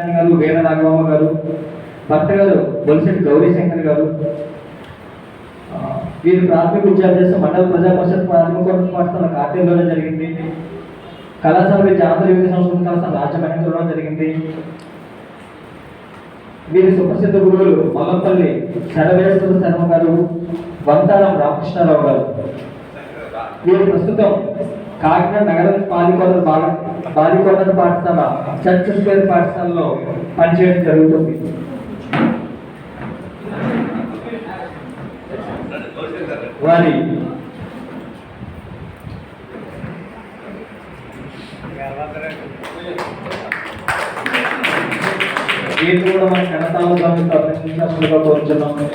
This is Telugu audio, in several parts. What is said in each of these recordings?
నారాయణ గారు వీర రాఘవమ్మ గారు భర్త గారు బొలిశెట్టి గౌరీశంకర్ గారు వీరు ప్రాథమిక విద్యాభ్యాసం మండల ప్రజా పరిషత్ ప్రాథమిక పాఠశాల కార్తీయంలోనే జరిగింది. కళాశాల విద్య ఆంధ్ర విద్య సంస్కృతి కళాశాల రాజమహేంద్రలో జరిగింది. వీరి సుప్రసిద్ధ గురువులు మల్లంపల్లి శరవేశ్వర శర్మ గారు వంతారం రామకృష్ణారావు గారు. వీరు ప్రస్తుతం కాకినాడ నగరం బాలికోట బాల బాలికోట పాఠశాల చర్చ్ స్క్వేర్ పాఠశాలలో పనిచేయడం జరుగుతుంది వారి వీరు కూడా మన కనతాలు అభినందించాల్సిందిగా కోరుతున్నాము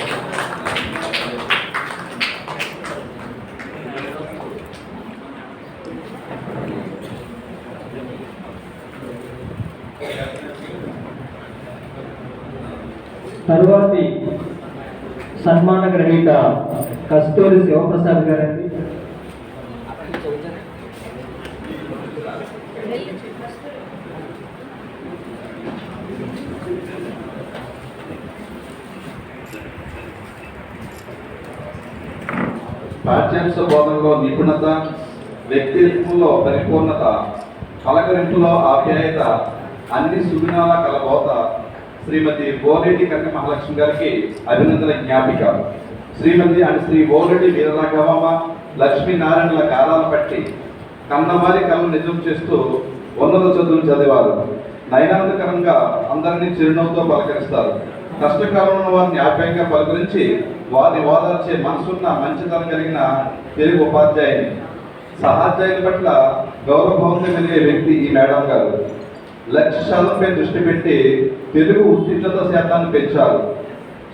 తరువాతి సన్మాన గ్రహీత కస్తూరి శివప్రసాద్ గారండి. పాఠ్యాంశ బోధనలో నిపుణత వ్యక్తిత్వంలో పరిపూర్ణత పలకరింపులో ఆప్యాయత అన్ని సుగుణాల కలబోత శ్రీమతి బోరెడ్డి కనక మహాలక్ష్మి గారికి అభినందన జ్ఞాపిక శ్రీమతి అండ్ శ్రీ బోరెడ్డి వీరరాఘవమ్మ లక్ష్మీనారాయణల కాలాలు బట్టి కన్నవారి కళను నిజం చేస్తూ ఉన్నత చదువులు చదివారు. నయనాంతకరంగా అందరినీ చిరునవ్వుతో పలకరిస్తారు. కష్టకాలంలో వారిని ఆప్యాయంగా పలకరించి వారిని ఓదార్చే మనసున్న మంచితనం కలిగిన తెలుగు ఉపాధ్యాయుని. సహాధ్యాయుల పట్ల గౌరవభావంతో కలిగే వ్యక్తి ఈ మేడం గారు. లక్ష్యాలపై దృష్టి పెట్టి తెలుగు ఉత్తీర్ణత శాతాన్ని పెంచారు.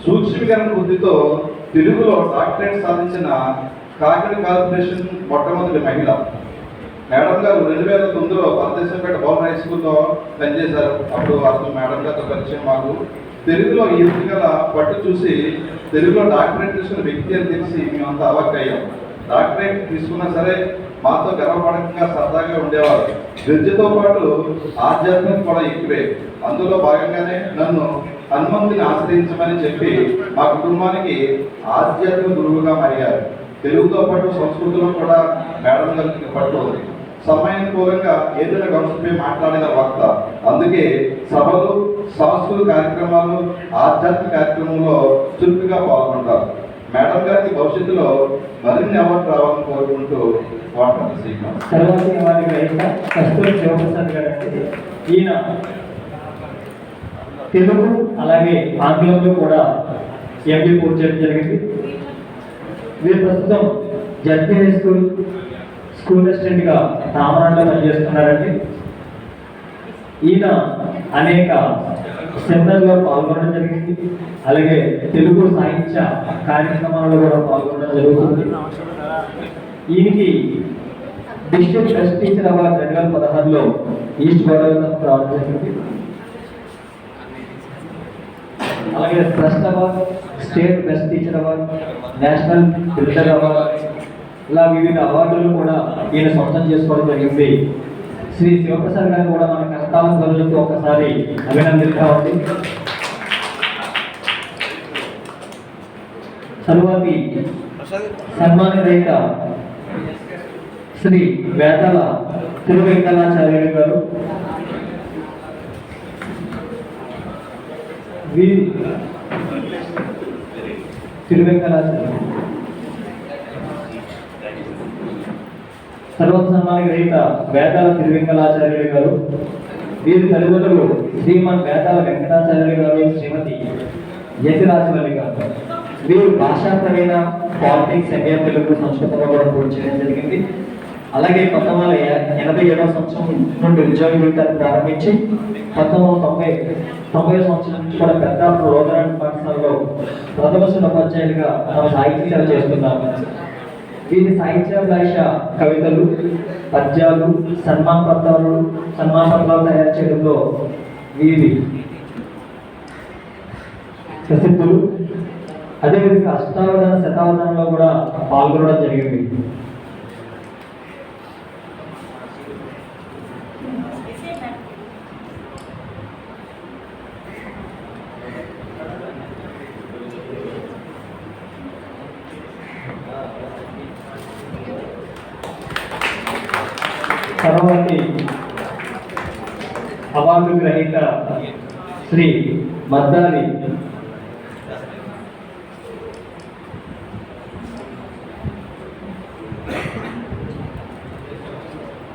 సూక్ష్మీకరణ బుద్ధితో తెలుగులో డాక్టరేట్ సాధించిన కాకినాడ కార్పొరేషన్ మొట్టమొదటి మహిళ. మేడం గారు రెండు వేల తొమ్మిదిలో భారతదేశంపేట పవన్ హై స్కూల్లో పనిచేశారు. అప్పుడు అసలు మేడం గారితో పరిచయం మాకు. తెలుగులో ఈ గల పట్టు చూసి తెలుగులో డాక్టరేట్ తీసుకున్న వ్యక్తి అని తెలిసి మేమంతా అవాక్ అయ్యాం డాక్టరేట్ తీసుకున్నా సరే మాతో గర్వపడకంగా సరదాగా ఉండేవారు. విద్యతో పాటు ఆధ్యాత్మిక కూడా ఎక్కువే. అందులో భాగంగానే నన్ను హనుమంతుని ఆశ్రయించమని చెప్పి మా కుటుంబానికి ఆధ్యాత్మిక గురువుగా మారారు. తెలుగుతో పాటు సంస్కృతిలో కూడా మేడం గారికి పట్టు. ఉంది సమయానుకూలంగా ఏదైనా అంశంపై మాట్లాడగల వక్త. అందుకే సభలు సంస్కృతి కార్యక్రమాలు ఆధ్యాత్మిక కార్యక్రమంలో చురుకుగా పాల్గొంటారు. మేడం గారికి భవిష్యత్తులో మరిన్ని అవార్డు రావాలని కోరుకుంటూ వాటర్ శ్రీకాంత్ తరువాతి వారి గ్రహీత కస్తూరి శివప్రసాద్ ఈయన తెలుగు అలాగే ఆంగ్లంలో కూడా ఎంబీ పూర్తి చేయడం జరిగింది. వీరు ప్రస్తుతం జడ్పీ హై స్కూల్ స్కూల్ అసిస్టెంట్గా గా పనిచేస్తున్నారండి. ఈయన అనేక సెమినార్లో పాల్గొనడం జరిగింది. అలాగే తెలుగు సాహిత్య కార్యక్రమాలలో కూడా పాల్గొనడం జరుగుతుంది. ఈయనకి డిస్ట్రిక్ట్ బెస్ట్ టీచర్ అవార్డు రెండు వేల పదహారులో ఈస్ట్ గోదావరి తరఫున రావడం జరిగింది. అలాగే trust award state best teacher award national filter award ఇలా వివిధ అవార్డులు కూడా ఈయన సొంతం చేసుకోవడం జరిగింది. శ్రీ శివప్రసాద్ గారు కూడా మనకు కష్టాల గురించి ఒకసారి అభినందిస్తామండి తరువాతి సన్మాని రహిత శ్రీ వేదల తిరువెంకటాచార్యుడు గారు. వీరి తిరువెంకటాచార్యులు. సర్వ సన్మాని రహిత వేదాల తిరువెంకటాచార్యుడు గారు. వీరి తల్లిదండ్రులు శ్రీమన్ వేదాల వెంకటాచార్యులు గారు శ్రీమతి యతిరాజవల్లి గారు. వీరు భాషా పాలిటిక్స్ ఎంఏ తెలుగు సంస్కృతంలో కూడా పూర్తి చేయడం జరిగింది. అలాగే పంతొమ్మిది వందల ఎనభై ఏడవ సంవత్సరం నుండి ఉద్యోగ జీవితాన్ని ప్రారంభించి పంతొమ్మిది వందల తొంభై తొంభై సంవత్సరం నుంచి కూడా పెద్ద రోదరాన్ పాఠశాలలో ప్రథమ ఉపాధ్యాయులుగా మనం సాహిత్య సేవ చేస్తున్నాము వీరి సాహిత్యాభిలాష కవితలు పద్యాలు సన్మాన పత్రాలు తయారు చేయడంలో వీరి ప్రసిద్ధులు. అదేవిధంగా అష్టావధాన శతావధానంలో కూడా పాల్గొనడం జరిగింది. కాబట్టి అవార్డు గ్రహీత శ్రీ మద్దాలి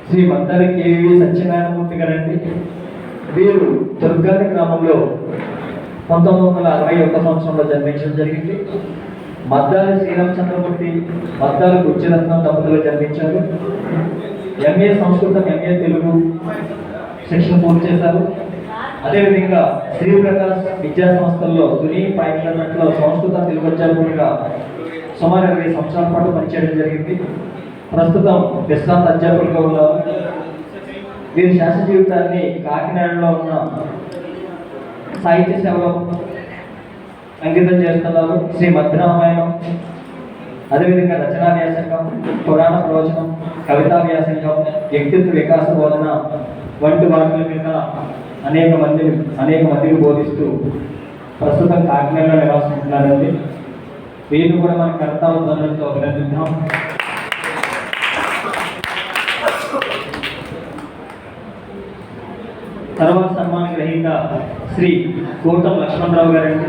శ్రీ మద్దాలి కేవి సత్యనారాయణమూర్తి గారండి. వీరు దుర్గాని గ్రామంలో పంతొమ్మిది వందల అరవై ఒక్క సంవత్సరంలో జన్మించడం జరిగింది. మద్దాలి శ్రీరామచంద్రమూర్తి మద్దాలి గుజ్జరత్నం దంపతులు జన్మించారు. ఎంఏ సంస్కృతం ఎంఏ తెలుగు శిక్షణ పూర్తి చేశారు. అదేవిధంగా శ్రీ ప్రకాశ్ విద్యా సంస్థల్లో దుని పైనట్లో సంస్కృత తెలుగు అధ్యాపకులుగా సుమారు ఇరవై సంవత్సరాల పాటు పనిచేయడం జరిగింది. ప్రస్తుతం విశ్రాంత అధ్యాపకులుగా ఉన్నారు. వీరి శాస్త్ర జీవితాన్ని కాకినాడలో ఉన్న సాహిత్య సేవలో అంకితం చేస్తున్నారు శ్రీ మధ్యరామాయణం అదేవిధంగా రచనా వ్యాసంగం పురాణ ప్రవచనం కవితా వ్యాసంగం వ్యక్తిత్వ వికాస బోధన వంటి వాటిల మీద అనేక మంది అనేక మందికి బోధిస్తూ ప్రస్తుతం కాకినాడలో నివాసిస్తున్నారండి వీరు కూడా మన కర్తావు ధ్వనులతో అభినందిద్దాం. తర్వాత సన్మాన గ్రహీత శ్రీ గౌతమ్ లక్ష్మణరావు గారండి.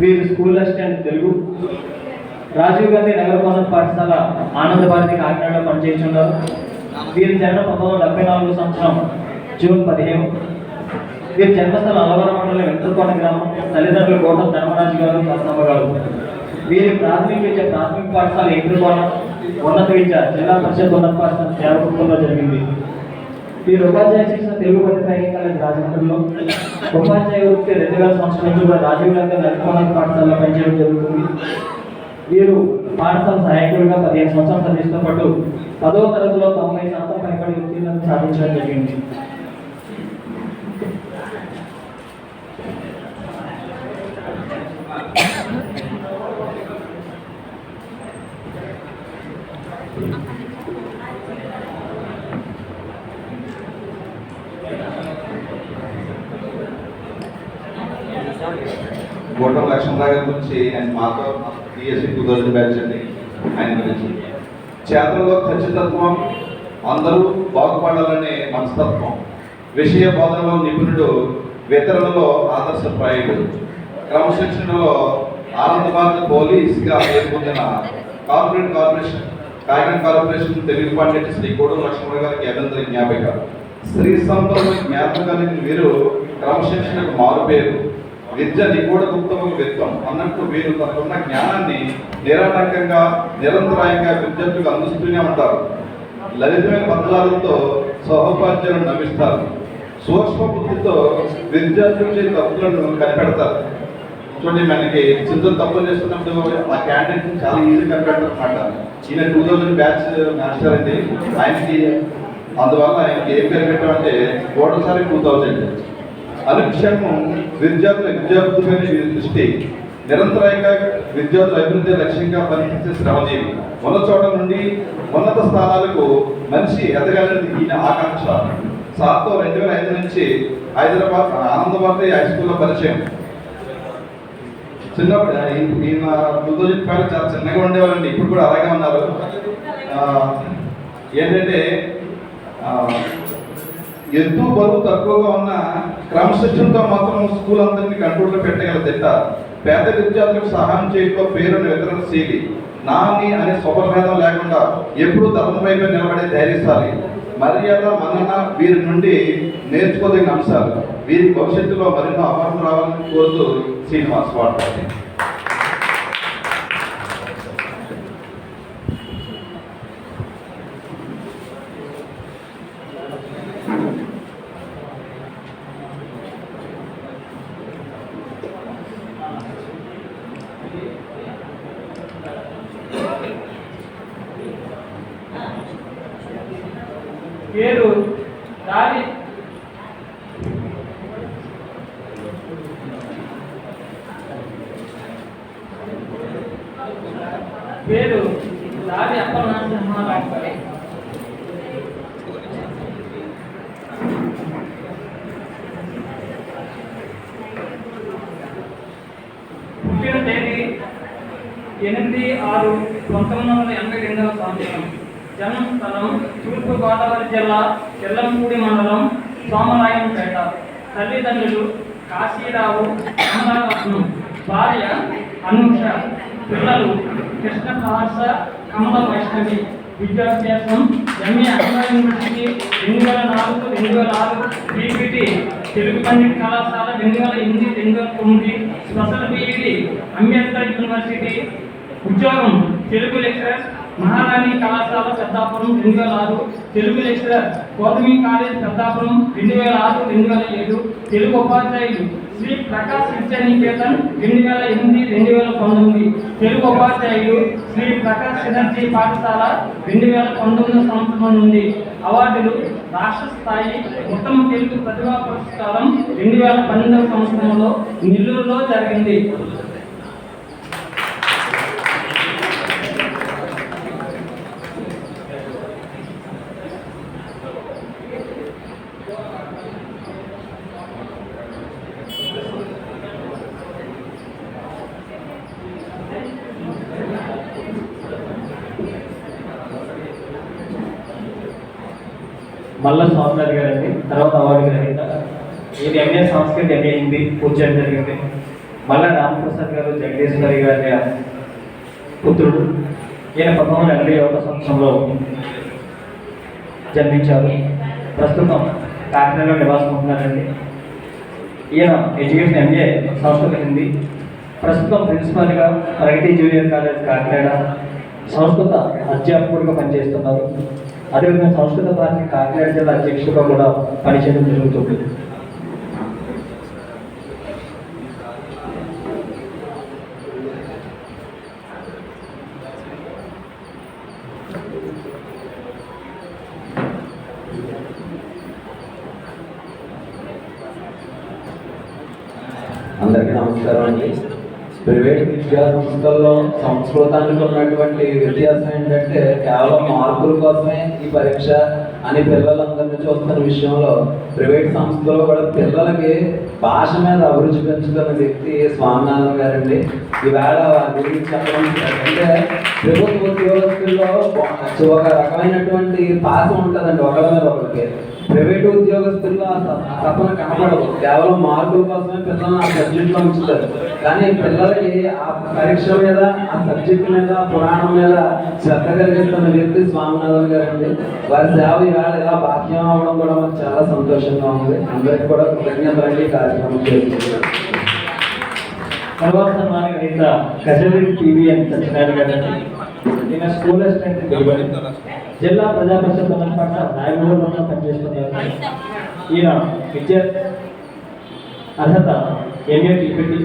వీరు స్కూల్ అసిస్టెంట్ తెలుగు రాజీవ్ గాంధీ నగర కోనర్ పాఠశాల ఆనంద భారతి కాకినాడలో పనిచేస్తున్నారు వీరి జన్మ పంతొమ్మిది వందల డెబ్బై నాలుగు సంవత్సరం జూన్ పదిహేను. వీరి జన్మస్థలం అలవరం మండలం వెంకటకోట గ్రామం తల్లిదండ్రులు కోట ధర్మరాజు గారు కస్తమ్మ గారు. వీరి ప్రాథమిక విద్య ప్రాథమిక పాఠశాల ఎంకృకోణం ఉన్నత విద్య జిల్లా పరిషత్ ఉన్నత పాఠశాల దేవకుప్పంలో జరిగింది. వీరు ఉపాధ్యాయ శిక్షణ తెలుగు పత్రిక కాలేజ్ రాజమండ్రిలో. ఉపాధ్యాయ వృత్తి రెండు వేల సంవత్సరం నుంచి కూడా రాజీవ్ గాంధీ నరసింహనాథ్ పాఠశాలలో పనిచేయడం జరుగుతుంది. వీరు పాఠశాల సహాయకుడిగా పదిహేను సంవత్సరాలు సర్వీస్తో పాటు పదో తరగతిలో తొంభై శాతం పైబడి ఉత్తీర్ణత సాధించడం జరిగింది. గోటం లక్ష్మణరావు గారి గురించి ఆయన మాతో డిఎస్సి టూ థౌజండ్ బ్యాచ్ అండి. ఆయన గురించి. చేతల్లో ఖచ్చితత్వం అందరూ బాగుపడాలనే మనస్తత్వం. విషయ బోధనలో నిపుణుడు వితరణలో ఆదర్శప్రాయుడు క్రమశిక్షణలో ఆనందబాద్ పోలీస్గా పేర్కొందిన corporate corporation Kakinada corporation Telugu pandit Shri Koduru Lakshmana గారికి అభినందన జ్ఞాపిక స్త్రీ సంపద జ్ఞాపకానికి మీరు క్రమశిక్షణకు క్రమశిక్షణకు మారుపేరు విద్య నిగూఢ గుప్తముకు వ్యక్తం అన్నట్టు వీరు తనకున్న జ్ఞానాన్ని నిరాటంకంగా నిరంతరాయంగా విద్యార్థులకు అందిస్తూనే ఉంటారు. లలితమైన పద్యాలతో సహోపాధ్యాయులను నమ్మిస్తారు సూక్ష్మ బుద్ధితో విద్యార్థులు తప్పులను కనిపెడతారు. చూడండి మనకి చిన్న తప్పులు చేస్తున్నప్పుడు ఆ క్యాండిడేట్ చాలా ఈజీ కనిపెడతారు అనమాట ఈయన టూ థౌజండ్ బ్యాచ్ మాస్టర్ అండి ఆయనకి అందువల్ల ఆయనకి ఏం పేరు పెట్టామంటే టూ థౌజండ్ అనుక్షణము విద్యార్థుల విద్యార్థులపై దృష్టి. నిరంతరంగా విద్యార్థుల అభివృద్ధి లక్ష్యంగా పనిచేసే శ్రమజీవి. ఉన్న చోట నుండి ఉన్నత స్థానాలకు మనిషి ఎదగాలని ఈయన ఆకాంక్ష. సార్తో రెండు వేల ఐదు నుంచి హైదరాబాద్ ఆనందబాద్ హై స్కూల్లో పరిచయం. చిన్నప్పుడు ఈయన- ఈయన టూ థౌజండ్ ఫైవ్ చాలా చిన్నగా ఉండేవారండి ఇప్పుడు కూడా అలాగే ఉన్నారు. ఏంటంటే ఎంతో బరువు తక్కువగా ఉన్న క్రమశిక్షణతో మాత్రం స్కూల్ అందరినీ కంట్రోల్లో పెట్టగల తిట్ట. పేద విద్యార్థులకు సహాయం చేయడంలో పేరును వితరణ శీలి నాని అనే స్వభేదం లేకుండా ఎప్పుడూ ధర్మం నిలబడే ధైర్యశాలి. మర్యాద మన్నన వీరి నుండి నేర్చుకోదగిన అంశాలు. వీరి భవిష్యత్తులో మరెన్నో అవార్డులు రావాలని కోరుతూ శ్రీనివాస్ వాడతారు ఆరు పంతొమ్మిది వందల ఎనభై రెండవ సంవత్సరం. జన్మస్థలం తూర్పు గోదావరి జిల్లా ఎల్లంపూడి మండలం సోమరాయంపేట. తల్లిదండ్రులు కాశీరావు కమలారత్నం భార్య అనూష పిల్లలు కృష్ణ సహర్ష కమల వైష్ణవి. విద్యాభ్యాసం ఎంఏ అన్నా యూనివర్సిటీ రెండు వేల నాలుగు రెండు వేల ఆరు బీపీటీ తెలుగు పండిట్ కళాశాల రెండు వేల ఎనిమిది రెండు వేల తొమ్మిది స్పెషల్ బీఈడి అంబేద్కర్ యూనివర్సిటీ ఉద్యోగం తెలుగు లెక్చరర్ మహారాణి కళాశాల పెద్దాపురం రెండు వేల ఆరు తెలుగు లెక్చరర్ గౌతమి కాలేజ్ పెద్దాపురం రెండు వేల ఆరు రెండు వేల ఏడు తెలుగు ఉపాధ్యాయులు శ్రీ ప్రకాష్ విద్యానికేతన్ రెండు వేల ఎనిమిది రెండు వేల పంతొమ్మిది తెలుగు ఉపాధ్యాయులు శ్రీ ప్రకాష్ ఎనర్జీ పాఠశాల రెండు వేల పంతొమ్మిది సంవత్సరం నుండి. అవార్డులు రాష్ట్ర స్థాయి ఉత్తమ తెలుగు ప్రతిభా పురస్కారం రెండు వేల పన్నెండవ సంవత్సరంలో నెల్లూరులో జరిగింది మల్ల స్వామినాథ్ గారండి తర్వాత అవార్డు గ్రహీత ఇది ఫస్ట్ సంస్కృతి ఎంఏ జరిగింది. మళ్ళా రామప్రసాద్ గారు జగదీశ్వరి గారి పుత్రుడు ఈయన పంతొమ్మిది వందల ఎనభై సంవత్సరంలో జన్మించారు. ప్రస్తుతం కాకినాడలో నివాసం ఉంటున్నారండి. ఈయన ఎడ్యుకేషన్ ఎంఏ సంస్కృత హిందీ ప్రస్తుతం ప్రిన్సిపాల్గా ప్రగతి జూనియర్ కాలేజ్ కాకినాడ సంస్కృత అధ్యాపకుడిగా పనిచేస్తున్నారు. అదేవిధంగా సంస్కృత పార్టీ కాకినాడ జిల్లా అధ్యక్షుడిగా కూడా పనిచేయడం జరుగుతుంది. అందరికీ నమస్కారం అండి ప్రైవేట్ విద్యా సంస్థల్లో సంస్కృతానికి ఉన్నటువంటి వ్యత్యాసం ఏంటంటే కేవలం మార్కుల కోసమే ఈ పరీక్ష అని పిల్లలందరినీ చూస్తున్న విషయంలో ప్రైవేట్ సంస్థలో కూడా పిల్లలకి భాష మీద అభిరుచి పెంచుతున్న వ్యక్తి స్వామినాథన్ గారండి. ఈవేళ వారి గురించి చెప్పడం అంటే ప్రభుత్వ ఉద్యోగస్తుల్లో ఒక రకమైనటువంటి పాసం ఉంటుందండి ఒకరి మీద ఒకరికి ప్రైవేట్ ఉద్యోగస్తుల్లో ఆ తపన కనపడదు. కేవలం మార్కుల కోసమే పిల్లల్ని ఆ సబ్జెక్ట్లో ఉంచుతారు. కానీ పిల్లలకి ఆ పరీక్ష మీద ఆ సబ్జెక్ట్ మీద పురాణం మీద శ్రద్ధ కలిగిస్తున్న వ్యక్తి స్వామినాథన్ గారు అండి. వారి సేవ ఇవాళ ఇలా భాగ్యం అవడం కూడా మాకు చాలా సంతోషంగా ఉంది. అందరికి కూడా కృతజ్ఞతలండి అండి కార్యక్రమం చేస్తున్నారు తర్వాత సన్మాన ఇంత గజలి టీవీ అని సత్యనారాయణ గారండి ఈయన స్కూల్ అసిస్టెంట్ జిల్లా ప్రజా పరిషత్ పట్ల నాయకుడుగా పనిచేస్తున్నారు. ఈయన విద్యా అర్హత ఎంఏ టీపీటీ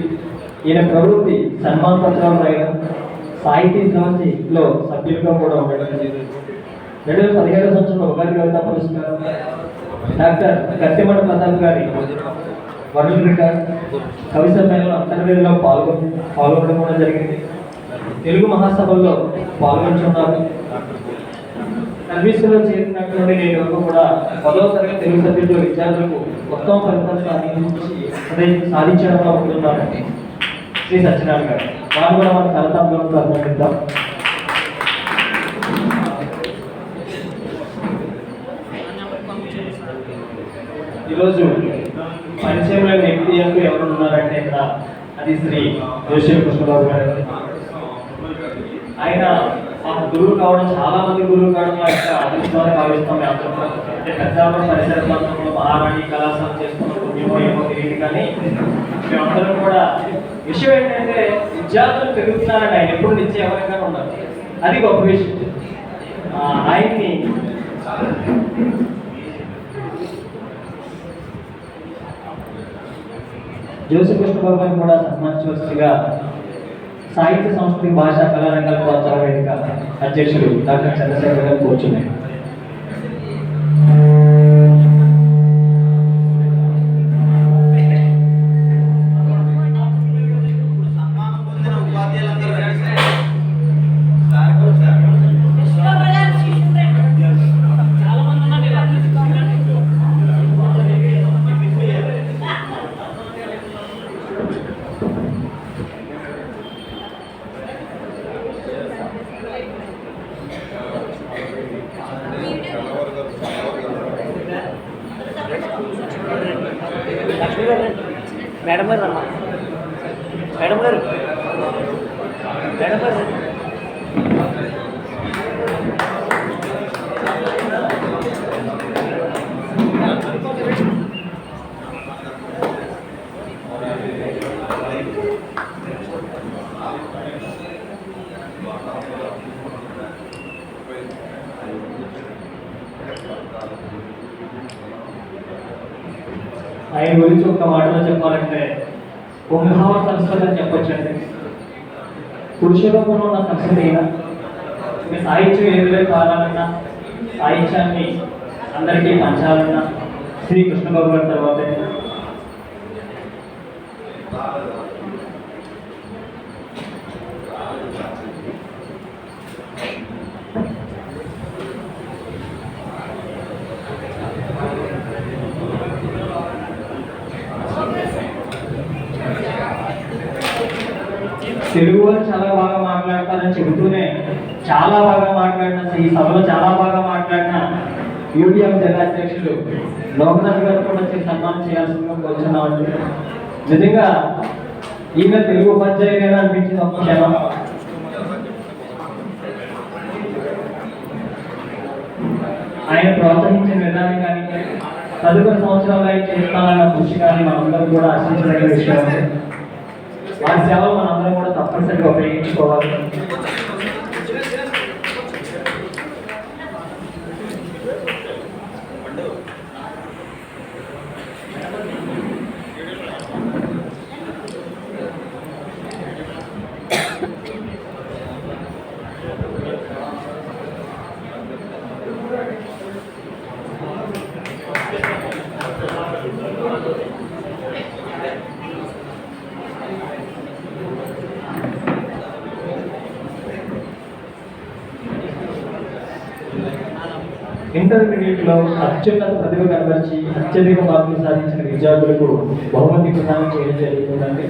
ఈయన ప్రవృత్తి సన్మాన పత్రాలు రాయడం సాహితీ సమితిలో సభ్యులుగా కూడా ఉండడం రెండు వేల పదిహేడు సంవత్సరంలో ఉగాది కవిత పురస్కారం. డాక్టర్ కత్తిమడ ప్రతాప్ గారి వరల్డ్ పెట్టారు. కవి సమ్మేళనం అంతర్వేదిలో పాల్గొని పాల్గొనడం కూడా జరిగింది. తెలుగు మహాసభల్లో పాల్గొంటున్నారు. సర్వీసులో చేరినటువంటి నేను వరకు కూడా పదవ తరగతి తెలుగు సభ్యులు విద్యార్థులకు ఉత్తమ ఫలితాలు సాధించి సాధించడంలో ఉంటున్నారు. శ్రీ సత్యనారాయణ గారు వారు కూడా మన కలతాంలో అభినందిద్దాం ఈరోజు పరిచయం లేని వ్యక్తి అంటూ ఎవరు ఉన్నారంటే ఇక్కడ అది శ్రీ జోషి కృష్ణబాబు గారు. ఆయన మాకు గురువు కావడం చాలా మంది గురువు కావడం మా యొక్క అదృష్టంగా భావిస్తాం. అంటే పెద్దాపురం పరిసర ప్రాంతంలో మహారాణి కళాశాల చేసుకున్న పుణ్యమో ఏమో తెలియదు కానీ మేమందరం కూడా విషయం ఏంటంటే విద్యార్థులు పెరుగుతున్నారని ఆయన ఎప్పుడు నిత్య ఎవరిగా ఉన్నారు. అది గొప్ప విషయం. ఆయన్ని జోసెఫ్ బాబుని కూడా సన్మానించవలసిందిగా సాహిత్య సంస్కృతి భాషా కళారంగాల ప్రోత్సాహ వేదిక అధ్యక్షుడు డాక్టర్ చంద్రశేఖర్ గారు కూర్చున్నారు. పురుష రూపంలో సంస్కృతి అయినా మీ సాహిత్యం ఏదో కావాలన్నా సాహిత్యాన్ని అందరికీ పంచాలన్నా? శ్రీ కృష్ణబాబు గారి తర్వాత తెలుగు వారు చాలా బాగా మాట్లాడతారని చెబుతూనే చాలా బాగా మాట్లాడిన ఈ సభలో చాలా బాగా మాట్లాడిన యూడిఎం జిల్లా అధ్యక్షులు లోకనాథ్ గారు కూడా వచ్చి సన్మానం చేయాల్సిందిగా కోరుచున్నామండి. నిజంగా ఈమె తెలుగు ఉపాధ్యాయులుగా అనిపించింది ఒక క్షణం. ఆయన ప్రోత్సహించిన విధానం కానీ తదుపరి సంవత్సరాలు ఆయన చేస్తానన్న కృషి కానీ మనందరం కూడా ఆశించదగిన విషయం. వారి సేవలు మనందరం కూడా Essa cobrinha de. లో అత్యున్నత ప్రతిభ కనబరిచి అత్యధిక మార్కులు సాధించిన విద్యార్థులకు బహుమతి ప్రదానం చేయడం జరుగుతుందండి.